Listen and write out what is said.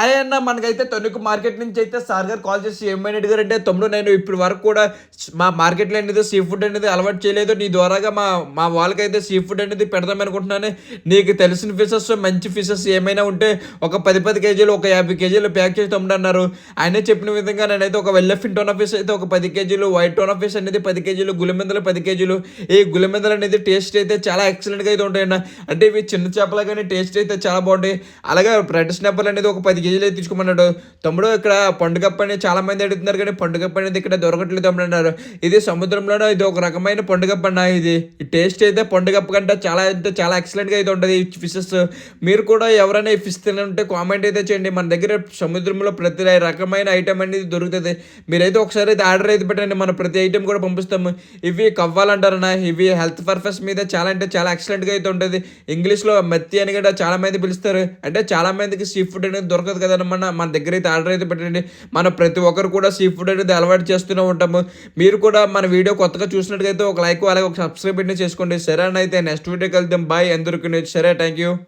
Hi అన్న మనకైతే Tanuku market నుంచి అయితే సార్ గారు కాల్ చేసి ఏమైనా అడిగారు అంటే తమ్ముడు నేను ఇప్పుడు వరకు కూడా మా మార్కెట్లో అనేది సీ ఫుడ్ అనేది అలవాటు చేయలేదు. నీ ద్వారాగా మా మా వాళ్ళకైతే సీ ఫుడ్ అనేది పెడదాం అనుకుంటున్నాను. నీకు తెలిసిన ఫిషెస్ మంచి ఫిషెస్ ఏమైనా ఉంటే ఒక పది పది కేజీలు ఒక యాభై కేజీలు ప్యాక్ చేసి తమ్ముడు అన్నారు. ఆయన చెప్పిన విధంగా నేనైతే ఒక వెల్లఫిన్ టోన్ ఆఫీస్ అయితే ఒక పది కేజీలు వైట్ టోన్ ఆఫీస్ అనేది పది కేజీలు గులిమెందలు పది కేజీలు. ఈ గులిమెందలు అనేది టేస్ట్ అయితే చాలా ఎక్సలెంట్గా అయితే ఉంటాయన్న. అంటే ఇవి చిన్న చేపలు కానీ టేస్ట్ అయితే చాలా బాగుంటాయి. అలాగే రెడ్ స్నాపర్ అనేది ఒక పది కేజీలు అయితే తీసుకోమన్నాడు తమ్ముడు ఇక్కడ పండుగ పని చాలా మంది అడుగుతున్నారు కానీ పండుగ అనేది ఇక్కడ దొరకట్లేదు తమ్ముడు అన్నారు ఇది సముద్రంలోనే ఇది ఒక రకమైన పండుగప్ప అన్న ఇది. ఈ టేస్ట్ అయితే పండుగప్ప కంటే చాలా అంటే చాలా ఎక్సలెంట్గా అయితే ఉంటుంది ఈ ఫిషెస్ మీరు కూడా ఎవరైనా ఈ ఫిష్ తినంటే కామెంట్ అయితే చేయండి. మన దగ్గర సముద్రంలో ప్రతి రకమైన ఐటమ్ అనేది దొరుకుతుంది. మీరైతే ఒకసారి అయితే ఆర్డర్ అయితే పెట్టండి. మనం ప్రతి ఐటమ్ కూడా పంపిస్తాము ఇవి కవ్వాలంటారన్న ఇవి హెల్త్ పర్పస్ మీద చాలా అంటే చాలా ఎక్సలెంట్గా అయితే ఉంటుంది. ఇంగ్లీష్లో మెత్తి అని కూడా చాలా మంది పిలుస్తారు. అంటే చాలా మందికి సీ ఫుడ్ అనేది దొరకదు కదా మన మన దగ్గర అయితే ఆర్డర్ అయితే పెట్టండి. మన ప్రతి ఒక్కరు కూడా సీ ఫుడ్ అనేది అలవాటు చేస్తూనే ఉంటాము. మీరు కూడా మన వీడియో కొత్తగా చూసినట్టుగైతే ఒక లైక్ అలాగే ఒక సబ్స్క్రైబ్ అయితే చేసుకోండి. సరే అని అయితే నెక్స్ట్ వీడియోకి వెళ్తాం బాయ్ అందరికీ సరే థ్యాంక్ యూ